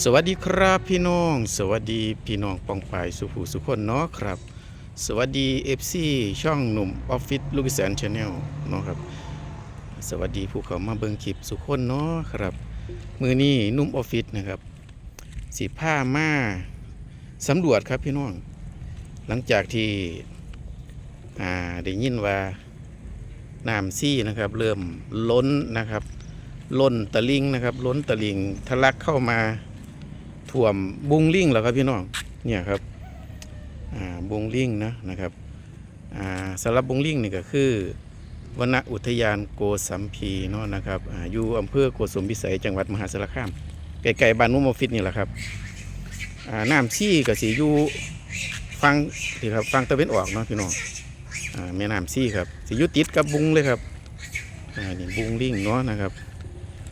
สวัสดีครับพี่น้อง สวัสดีพี่น้องปองปายสุภูสุคนเนาะครับ สวัสดี FC ช่องหนุ่มออฟฟิศลูกแสนชาแนลเนาะครับ สวัสดีผู้เขามาเบิ่งคลิปสุคนเนาะครับ มือนี้นุ่มออฟฟิศนะครับสีผ้ามาสำรวจครับพี่น้อง หลังจากที่อ่าได้ยินว่าน้ำซี่นะครับ เริ่มล้นนะครับ ล้นตะลิงนะครับ ล้นตะลิงทะลักเข้ามา ท่วมบุงลิงแล้วครับพี่น้องเนี่ยครับบุงลิงนะนะครับสำหรับบุงลิงนี่ก็คือวนอุทยานโกสัมพีเนาะนะครับออยู่อำเภอโกสุมพิสัยจังหวัดมหาสารคามไกลๆบ้านนุ่มออฟฟิศนี่แหละครับน้ำซี่กับสีอยู่ฟังที่ครับฟังตะเวนออกเนาะพี่น้องแม่น้ำซี่ครับสีอยู่ติดกับบุงเลยครับนี่บุงลิงเนาะนะครับ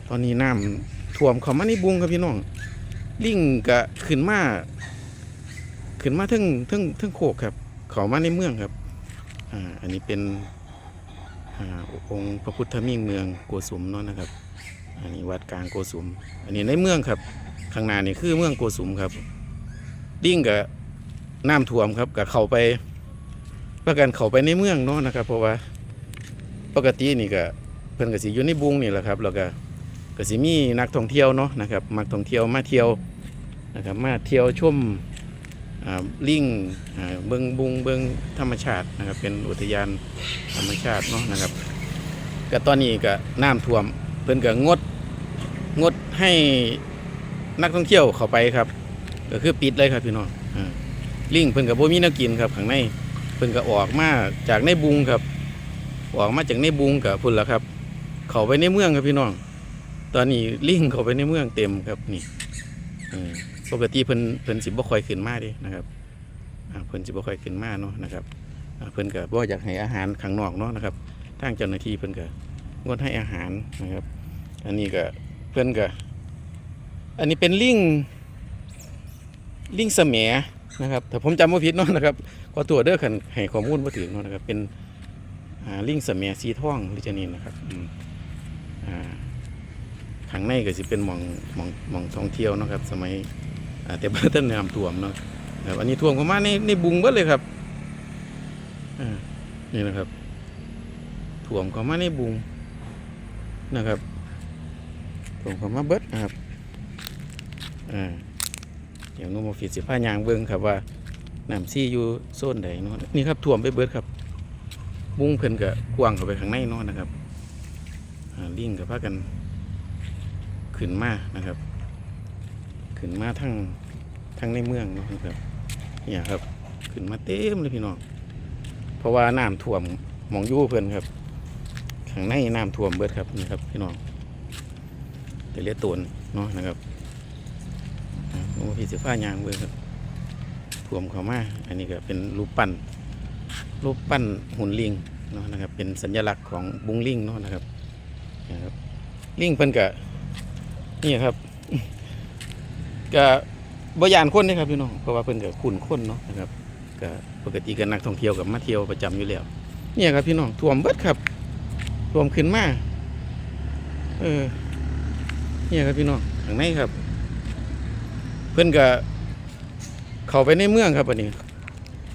ตอนนี้น้ำท่วมเขามาในบุงครับพี่น้อง ลิงก็ขึ้นมาขึ้นมาทั้งทั้งทั้งโคกครับ เขามาในเมืองครับอ่าอันนี้เป็นอ่าองค์พระพุทธมิ่งเมืองโกสุมเนาะนะครับ อันนี้วัดกลางโกสุม อันนี้ในเมืองครับ ข้างหน้านี่คือเมืองโกสุมครับลิงกับน้ำท่วมครับกับเขาไปประกันเขาไปในเมืองเนาะนะครับ เพราะว่าปกตินี่ก็เพิ่นก็สิอยู่ในบุงนี่แหละครับ แล้วก็ก็สิมีนักท่องเที่ยวเนาะนะครับมักท่องเที่ยวมาเที่ยว นะครับมาเที่ยวชมอ่าลิงอ่าเบิงบุงเบิงธรรมชาตินะครับ เป็นอุทยานธรรมชาติเนาะนะครับก็ตอนนี้ก็น้ำท่วม เพิ่นก็งดงดให้นักท่องเที่ยวเข้าไปครับ ก็คือปิดเลยครับพี่น้องลิงเพิ่นก็บ่มีนวกินครับข้างในเพิ่นก็ออกมาจากในบุงครับ ออกมาจากในบุงกับพุ่นละครับ เข้าไปในเมืองครับพี่น้อง ตอนนี้ลิงเข้าไปในเมืองเต็มครับนี่ ปกติเพิ่นเพิ่นสิบ่ค่อยขึ้นมาเด้นะครับเพิ่นสิบ่ค่อยขึ้นมาเนาะนะครับเพิ่นก็บ่อยากให้อาหารข้างนอกเนาะนะครับทางเจ้าหน้าที่เพิ่นก็งดให้อาหารนะครับ อันนี้ก็เพิ่นก็อันนี้เป็นลิงลิงแสมนะครับถ้าผมจำบ่ผิดเนาะนะครับขอตัวเด้อคันให้ข้อมูลบ่ถึงเนาะนะครับ เป็นอ่าลิงแสมสีทองหรือจะนี่นะครับข้างในก็สิเป็นหมองหมองมองท่องเที่ยวนะครับ สมัย แต่บ้านท่านน้ำท่วมเนาะครับอันนี้ท่วมเข้ามาในในบุงเบิดเลยครับอ่านี่นะครับท่วมเข้ามาในบุงนะครับท่วมเข้ามาเบิดนะครับอ่าเดี๋ยวนุ่มฟฟิสิพายางเบิ่งครับว่าน้ำซี่อยู่โซนใดเนาะนี่ครับท่วมไปเบิดครับ บุงเพิ่นก็กวางเข้าไปข้างในเนาะนะครับอ่าลิงกับพากัน ขึ้นมานะครับ ขึ้นมาทั้ง ทั้งในเมืองเนาะครับเนี่ยครับ ขึ้นมาเต็มเลยพี่น้องเพราะว่าน้ำท่วมมองยู่เพื่อนครับข้างในน้ำท่วมเบิดครับนี่ครับพี่น้องแต่เลียตวนเนาะนะครับอ่าโอ้พี่เสียผ้ายางเบิดครับท่วมเข้ามาอันนี้ก็เป็นรูปปั้นรูปปั้นหุ่นลิงเนาะนะครับ เป็นสัญลักษณ์ของบุงลิงเนาะนะครับนะครับลิงเพิ่นก็นี่ครับก็ บยานคนนี่ครับพี่น้องเพราะว่าเพิ่นก็คุ้นคนเนาะนะครับก็ปกติก็นักท่องเที่ยวกับมาเที่ยวประจำอยู่แล้วเนี่ยครับพี่น้องท่วมเบิดครับท่วมขึ้นมาเออเนี่ยครับพี่น้องข้างในครับ เพิ่นก็เข้าไปในเมืองครับอันนี้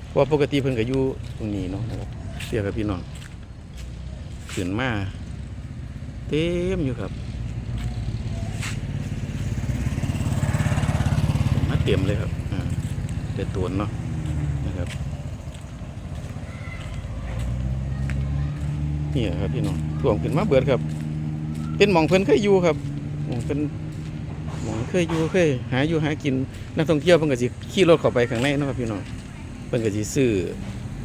เพราะว่าปกติเพิ่นก็อยู่ตรงนี้เนาะนะครับเสียครับพี่น้องขึ้นมาเต็มอยู่ครับ มา เตรียมเลยครับอ่าเป็นตัวเนาะนะครับนี่แหละครับพี่น้องถ่วงขึ้นมาเบิดครับ เป็นหมองเพิ่นเคยอยู่ครับหมองเป็นหมองเคยอยู่เคยหาอยู่หากินนักท่องเที่ยวเพิ่นก็สิขี่รถเข้าไปข้างในเนาะครับพี่น้องเพิ่นก็สิซื้อ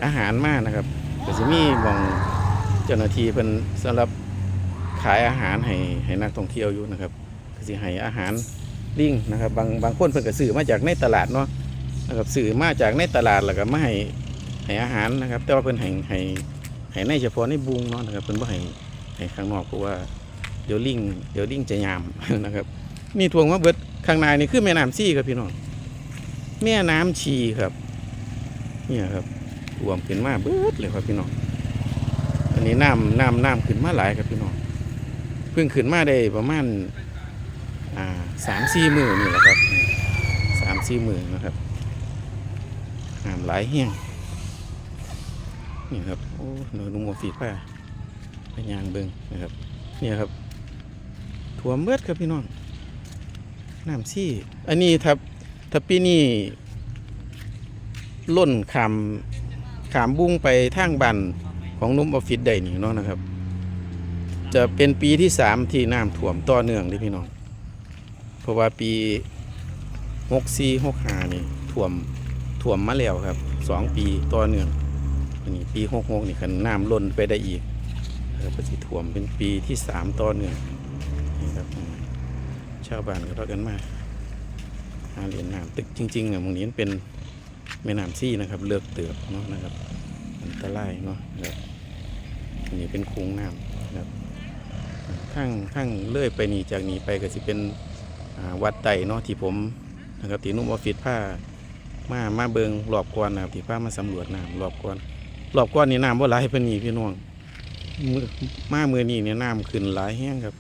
อาหารมานะครับก็สิมีหมองเจ้าหน้าที่เพิ่นสำหรับขายอาหารให้ให้นักท่องเที่ยวอยู่นะครับก็สิให้อาหาร ลิงนะครับบางบางคนเพิ่นก็ซื้อมาจากในตลาดเนาะนะครับซื้อมาจากในตลาดแล้วก็มาให้ให้อาหารนะครับ แต่ว่าเพิ่นให้ให้ให้ในเฉพาะในบุงเนาะนะครับเพิ่นบ่ให้ให้ข้างนอกเพราะว่าเดี๋ยวลิงเดี๋ยวลิงจะยามนะครับนี่ทวงมาเบิดข้างในนี่คือแม่น้ำซี่ครับพี่น้องแม่น้ำชีครับเนี่ยครับรวมขึ้นมาเบิดเลยครับพี่น้องอันนี้น้ำน้ำน้ำขึ้นมาหลายครับพี่น้องเพิ่งขึ้นมาได้ประมาณ อ่าสามสี่มือนี่แหละครับอืมซี่มือนะครับน้ำหลายแห้งนี่ครับโอ้หนูนุ่มฟีป้าพยางเบิงนะครับเนี่ยครับถั่วมเบิดครับพี่น้องน้ำซี่ อันนี้ถ้าถ้าปีนี้ล่นขามขามบุ้งไปทางบันของนุ่มออฟฟิศได้นี่เนาะนะครับ จะเป็นปีที่สามที่น้ำท่วมต่อเนื่องเลยพี่น้อง เพราะว่าปีหกสี่หกห้านี่ท่วมท่วมมาแล้วครับสองปีต่อเนื่องอันนี้ปีหกหกนี่คันน้ำล้นไปได้อีกแล้วก็สิท่วมเป็นปีที่สามต่อเนื่องนี่ครับชาวบ้านก็รอกันมาหาเหรียญน้ำตึกจริงๆอะตรงนี้เป็นแม่น้ำซี่นะครับ เลือกเตือบเนาะนะครับอันตรายเนาะนะครับอันนี้เป็นคุ้งน้ำนะครับทั้งทั้งเลื่อยไปนี่จากนี้ไปก็สิเป็น วัดไต่เนาะที่ผมนะครับที่นุ่มออฟฟิศผ้ามามาเบิงรอบก่อนนะครับที่ผ้ามาสำรวจน้ำรอบก่อนรอบก่อนนี่น้ำว่าหลายเพิ่นนี่พี่น้องมื้อมามือนี้เนี่ยน้ำขึ้นหลายแห้งครับ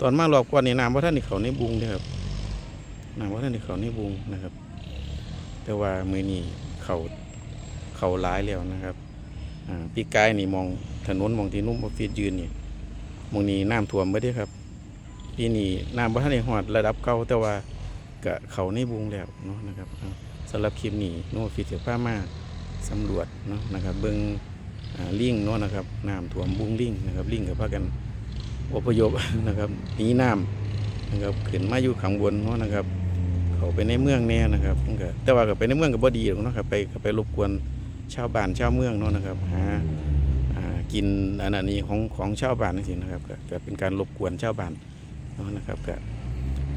ตอนมารอบก่อนนี่น้ำว่าท่านในเขาในบุงเด้อครับน้ำว่าท่านในเขาในบุงนะครับ แต่ว่ามือนี้เขาเขาหลายแล้วนะครับปีกายนี่มองถนนมองที่นุ่มออฟฟิศยืนนี่มองนี้น้ำท่วมไม่ได้ครับ ปีนี้น้ำบ่ทันได้ฮอดระดับเก่าแต่ว่าก็เขาในบุงแล้วเนาะนะครับเอาสำหรับคลิปนี้โนฟิตเสียผ้ามาสำรวจเนาะนะครับ เบิ่งอ่าลิงเนาะนะครับน้ำท่วมบุงลิงนะครับลิงกับพากันอพยพนะครับหนีน้ำนะครับขึ้นมาอยู่ข้างบนเนาะนะครับ เขาไปในเมืองแน่นะครับแต่ว่าก็ไปในเมืองก็บ่ดีหรอกเนาะครับไปก็ไปรบกวนชาวบ้านชาวเมืองเนาะนะครับหาอ่ากินอันนั้นนี้ของของชาวบ้านนี่สินะครับก็เป็นการรบกวนชาวบ้าน เนาะนะครับก็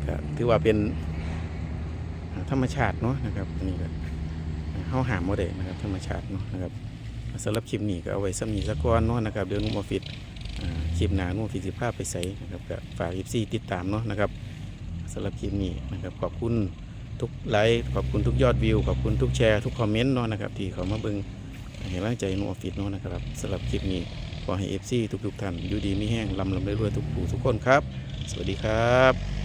ก็ถือว่าเป็นธรรมชาติเนาะนะครับอันนี้ก็เฮาหามบ่ได้นะครับธรรมชาติเนาะนะครับสำหรับคลิปนี้ก็เอาไว้สำนีสักก้อนเนาะนะครับเดี๋ยวนุ่มออฟฟิศคลิปหน้านุ่มออฟฟิศสิพาพไปใส่นะครับก็ฝากอีติดตามเนาะนะครับสำหรับคลิปนี้นะครับขอบคุณทุกไลค์ขอบคุณทุกยอดวิวขอบคุณทุกแชร์ทุกคอมเมนต์เนาะนะครับที่เขามาเบิ่งให้กำลังใจนุ่มออฟฟิศเนาะนะครับสำหรับคลิปนี้ ขอให้เอฟซีทุกๆท่านอยู่ดีมีแห้งลำลำได้รวยทุกผู้ทุกคนครับ สวัสดีครับ